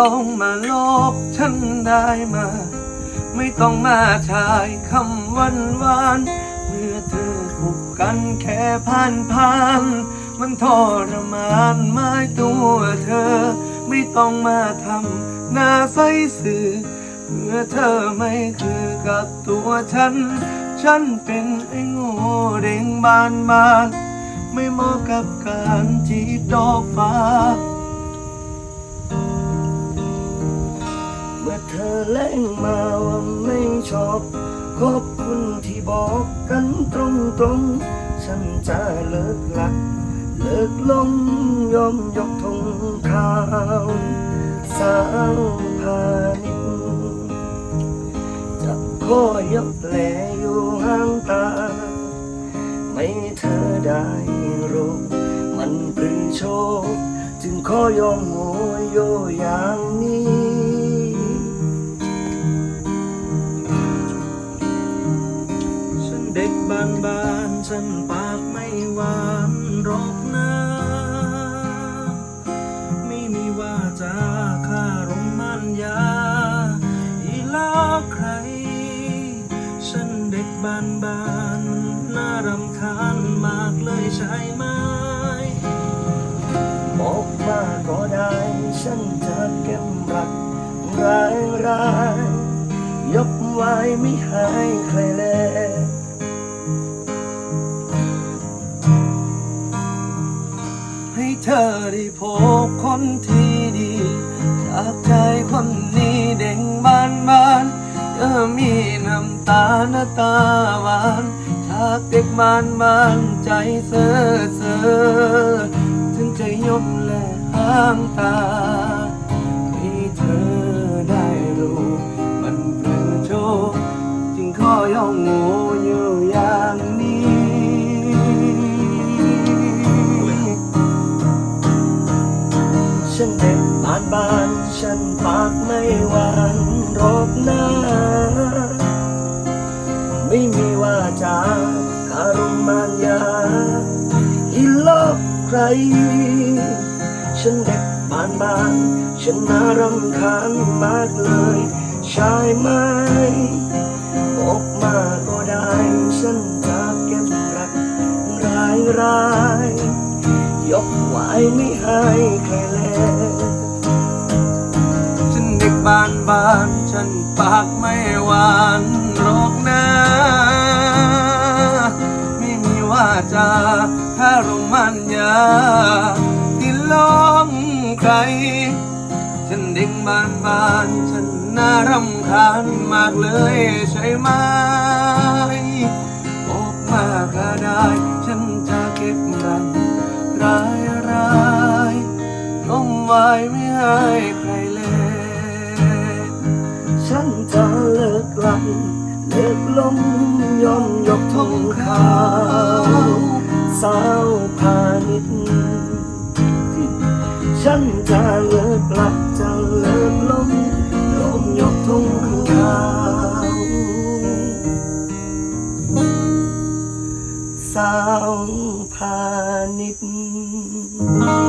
ต้องมาโลกฉันได้มา ไม่ต้องมาชายคำวานวานเมื่อเธอคบกันแค่ผ่านผ่านมันทรมานไม่ตัวเธอ ไม่ต้องมาทำหน้าใสสื่อเมื่อเธอไม่คือกับตัวฉัน ฉันเป็นไอ้โง่เด้งบานบานไม่เหมาะกับการจีบดอกฟ้า เธอแล้งมาว่าไม่ชอบ ขอบคุณที่บอกกันตรงตรงๆฉันจะเลิกหลัก เลิกลงยอมยกธงขาว สาวพาณิชย์จะขอยกแลอยู่ห่างตา ไม่เธอได้รู้มันปรือโชค จึงขอยอมโงโยอย่างนี้ บานบานน่ารำคาญมากเลยใช่ไหมบอกมาก็ได้ ฉันจะเก็บรักร้ายร้ายยกไว้ไม่ให้ใครแลให้เธอได้พบคนที่ดี จากใจคนนี้เด้งบานบาน ตาหน้าตาหวานจากเด็กบานบานใจเซ่อเซ่อถึงจะยบและห้างตาให้เธอได้รู้ มันเปลือโชคจึงขอย่องโง่อยู่อย่างนี้ฉันเด็กบานบานฉันปากไม่หวานรบหน้า ฉันเด็กบานบานฉันน่ารำคาญมากเลย ใช่ไหมบอกมาก็ได้ฉันจะเก็บรักรายรายยกไว้ไม่ให้ใครแลฉันเด็กบานบานฉันปากไม่หวานหรอกนะ ที่ลองใคร ฉันเด็กบานบานฉันน่ารำคาญมากเลยใช่ไหมบอกมาก็ได้ ฉันจะเก็บรักร้ายร้ายๆลมไว้ไม่ให้ใครเลยฉันจะเลิกลันเลิกลมยอมยกธงขาว สาวพาณิชผิดฉันจะเลิกหลับจะเลิกลมลมยกทุ่งขาสาวพาณิชย์